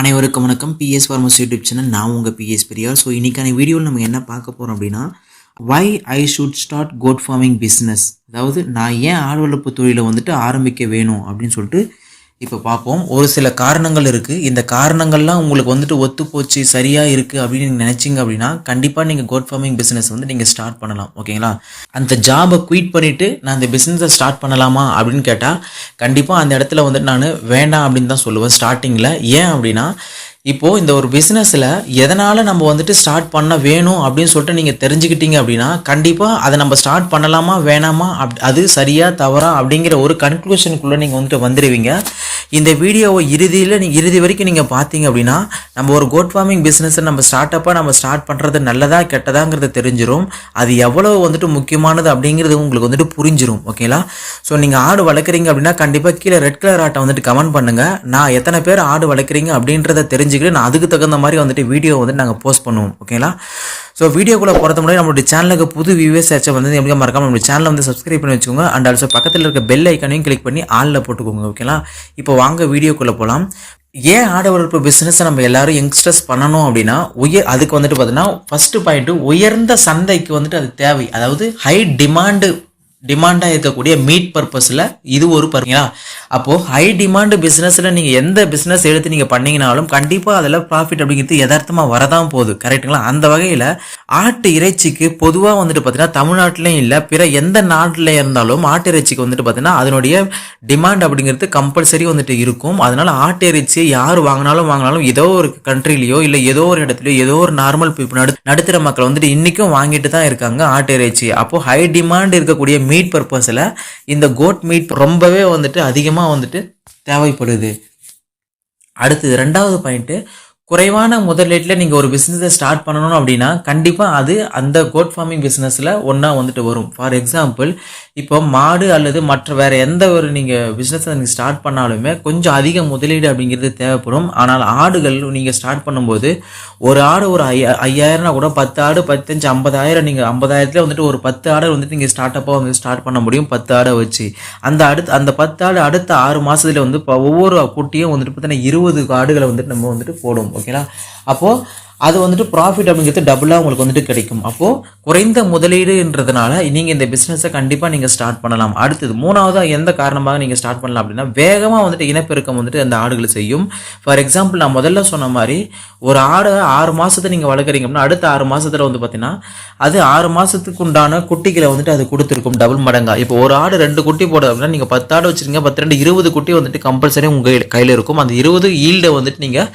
அனைவருக்கும் வணக்கம். PS farmers YouTube channel. நான் உங்கள் பிஎஸ் பெரியார். ஸோ இன்றைக்கான வீடியோவில் நம்ம என்ன பார்க்க போகிறோம் அப்படின்னா why I should start goat farming business அதாவது நான் ஏன் ஆடு வளர்ப்பு தொழிலை வந்துட்டு ஆரம்பிக்க வேணும் அப்படின்னு சொல்லிட்டு இப்போ பார்ப்போம். ஒரு சில காரணங்கள் இருக்குது இந்த காரணங்கள்லாம் உங்களுக்கு வந்துட்டு ஒத்து போச்சு சரியாக இருக்குது அப்படின்னு நீங்கள் நினச்சிங்க அப்படின்னா கண்டிப்பாக நீங்கள் கோட் ஃபார்மிங் பிஸ்னஸ் வந்து நீங்கள் ஸ்டார்ட் பண்ணலாம். ஓகேங்களா? அந்த ஜாபை குயிட் பண்ணிவிட்டு நான் இந்த பிஸ்னஸை ஸ்டார்ட் பண்ணலாமா அப்படின்னு கேட்டால் கண்டிப்பாக அந்த இடத்துல வந்துட்டு நான் வேண்டாம் அப்படின்னு தான் சொல்லுவேன் ஸ்டார்டிங்கில் ஏன் அப்படின்னா இப்போது இந்த ஒரு பிஸ்னஸில் எதனால் நம்ம வந்துட்டு ஸ்டார்ட் பண்ண வேணும் அப்படின்னு சொல்லிட்டு நீங்கள் தெரிஞ்சுக்கிட்டீங்க அப்படின்னா கண்டிப்பாக அதை நம்ம ஸ்டார்ட் பண்ணலாமா வேணாமா அப் அது சரியாக தவறா அப்படிங்கிற ஒரு கன்க்ளூஷனுக்குள்ளே நீங்கள் வந்துட்டு வந்துடுவீங்க இந்த வீடியோவை இறுதியில் நீ இறுதி வரைக்கும் நீங்கள் பார்த்தீங்க அப்படின்னா நம்ம ஒரு கோட் ஃபார்மிங் பிஸ்னஸை நம்ம ஸ்டார்ட் அப்பாக நம்ம ஸ்டார்ட் பண்ணுறது நல்லதா கெட்டதாங்கிறது தெரிஞ்சிடும் அது எவ்வளோ வந்துட்டு முக்கியமானது அப்படிங்கிறது உங்களுக்கு வந்துட்டு புரிஞ்சிடும் ஓகேங்களா ஸோ நீங்கள் ஆடு வளர்க்குறீங்க அப்படின்னா கண்டிப்பாக கீழே ரெட் கலர் ஆட்டை வந்துட்டு கமெண்ட் பண்ணுங்கள் நான் எத்தனை பேர் ஆடு வளர்க்குறீங்க அப்படின்றத தெரிஞ்சுக்கிட்டு நான் அதுக்கு தகுந்த மாதிரி வந்துட்டு வீடியோ வந்துட்டு நாங்கள் போஸ்ட் பண்ணுவோம் ஓகேங்களா ஸோ வீடியோக்குள்ளே போகிறது முன்னாடி நம்மளுடைய சேனலுக்கு புது வியூவர்ஸ் ஆச்சு வந்து எப்படி மறக்காம நம்மளுடைய சேனலை வந்து சப்ஸ்கிரைப் பண்ணி வச்சுக்கோங்க. அண்ட் ஆல்சோ பக்கத்தில் இருக்க பெல் ஐக்கானையும் கிளிக் பண்ணி ஆளில் போட்டுக்கோங்க ஓகேங்களா இப்போ வாங்க வீடியோக்குள்ளே போகலாம் ஏன் ஆடு வளர்ப்பு பிஸ்னஸை நம்ம எல்லாரும் யங்ஸ்டர்ஸ் பண்ணணும் அப்படின்னா உயர் அதுக்கு வந்துட்டு பார்த்தீங்கன்னா ஃபஸ்ட்டு பாயிண்ட்டு உயர்ந்த சந்தைக்கு வந்துட்டு அது தேவை. அதாவது ஹை டிமாண்டு டிமாண்டாக இருக்கக்கூடிய மீட் பர்பஸில் இது ஒரு பாருங்களா அப்போது ஹை டிமாண்டு பிஸ்னஸில் நீங்கள் எந்த பிஸ்னஸ் எடுத்து நீங்கள் பண்ணிங்கனாலும் கண்டிப்பாக அதில் ப்ராஃபிட் அப்படிங்கிறது யதார்த்தமாக வரதான் போகுது. கரெக்டுங்களா அந்த வகையில் ஆட்டு இறைச்சிக்கு பொதுவாக வந்துட்டு பார்த்தீங்கன்னா தமிழ்நாட்டிலையும் இல்லை பிற எந்த நாட்டில் இருந்தாலும் ஆட்டு இறைச்சிக்கு வந்துட்டு பார்த்தீங்கன்னா அதனுடைய டிமாண்ட் அப்படிங்கிறது கம்பல்சரி வந்துட்டு இருக்கும். அதனால் ஆட்டு இறைச்சியை யார் வாங்கினாலும் வாங்கினாலும் ஏதோ ஒரு கண்ட்ரிலையோ இல்லை ஏதோ ஒரு இடத்துலையோ ஏதோ ஒரு நார்மல் பீப்புள் நடு நடுத்தர மக்கள் வந்துட்டு இன்றைக்கும் வாங்கிட்டு தான் இருக்காங்க ஆட்டு இறைச்சி அப்போது ஹை டிமாண்ட் இருக்கக்கூடிய மீட் பர்பஸில் இந்த கோட் மீட் ரொம்பவே வந்துட்டு அதிகமாக வந்துட்டு தேவைப்படுது. அடுத்தது ரெண்டாவது பாயிண்ட்டு குறைவான முதலீட்டில் நீங்கள் ஒரு பிஸ்னஸை ஸ்டார்ட் பண்ணணும் அப்படின்னா கண்டிப்பாக அது அந்த கோட் ஃபார்மிங் பிஸ்னஸில் ஒன்றா வந்துட்டு வரும். ஃபார் எக்ஸாம்பிள் இப்போ மாடு அல்லது மற்ற வேறு எந்த ஒரு நீங்கள் பிஸ்னஸை நீங்கள் ஸ்டார்ட் பண்ணாலுமே கொஞ்சம் அதிக முதலீடு அப்படிங்கிறது தேவைப்படும். ஆனால் ஆடுகள் நீங்கள் ஸ்டார்ட் பண்ணும்போது ஒரு ஆடு ஒரு ஐயா ஐயாயிரம்னா கூட பத்து ஆடு பத்தஞ்சு ஐம்பதாயிரம் நீங்கள் ஐம்பதாயிரத்துல வந்துட்டு ஒரு பத்து ஆடை வந்துட்டு நீங்கள் ஸ்டார்ட் அப்பாக வந்து ஸ்டார்ட் பண்ண முடியும் பத்து ஆடை வச்சு. அந்த அடுத்து அந்த பத்து ஆடு அடுத்த ஆறு மாதத்தில் வந்து இப்போ ஒவ்வொரு குட்டியும் வந்துட்டு பார்த்தீங்கன்னா இருபது ஆடுகளை வந்துட்டு நம்ம வந்துட்டு போடும். ஓகேங்களா அப்போது அது வந்துட்டு ப்ராஃபிட் அப்படிங்கிறது டபுளாக உங்களுக்கு வந்துட்டு கிடைக்கும். அப்போது குறைந்த முதலீடுன்றதுனால நீங்கள் இந்த பிஸ்னஸை கண்டிப்பாக நீங்கள் ஸ்டார்ட் பண்ணலாம். அடுத்தது மூணாவதாக எந்த காரணமாக நீங்கள் ஸ்டார்ட் பண்ணலாம் அப்படின்னா வேகமாக வந்துட்டு இனப்பெருக்கம் வந்துட்டு அந்த ஆடுகளை செய்யும். ஃபார் எக்ஸாம்பிள் நான் முதல்ல சொன்ன மாதிரி ஒரு ஆடை ஆறு மாதத்தை நீங்கள் வளர்க்குறீங்க அப்படின்னா அடுத்த ஆறு மாதத்தில் வந்து பார்த்தீங்கன்னா அது ஆறு மாதத்துக்கு உண்டான குட்டிகளை வந்துட்டு அது கொடுத்துருக்கும் டபுள் மடங்கா. இப்போ ஒரு ஆடு ரெண்டு குட்டி போடுது அப்படின்னா நீங்கள் பத்து ஆடு வச்சுருங்க பத்து ரெண்டு இருபது குட்டி வந்துட்டு கம்பல்சரி உங்கள் கையில் இருக்கும். அந்த இருபது ஈல்டை வந்துட்டு நீங்கள்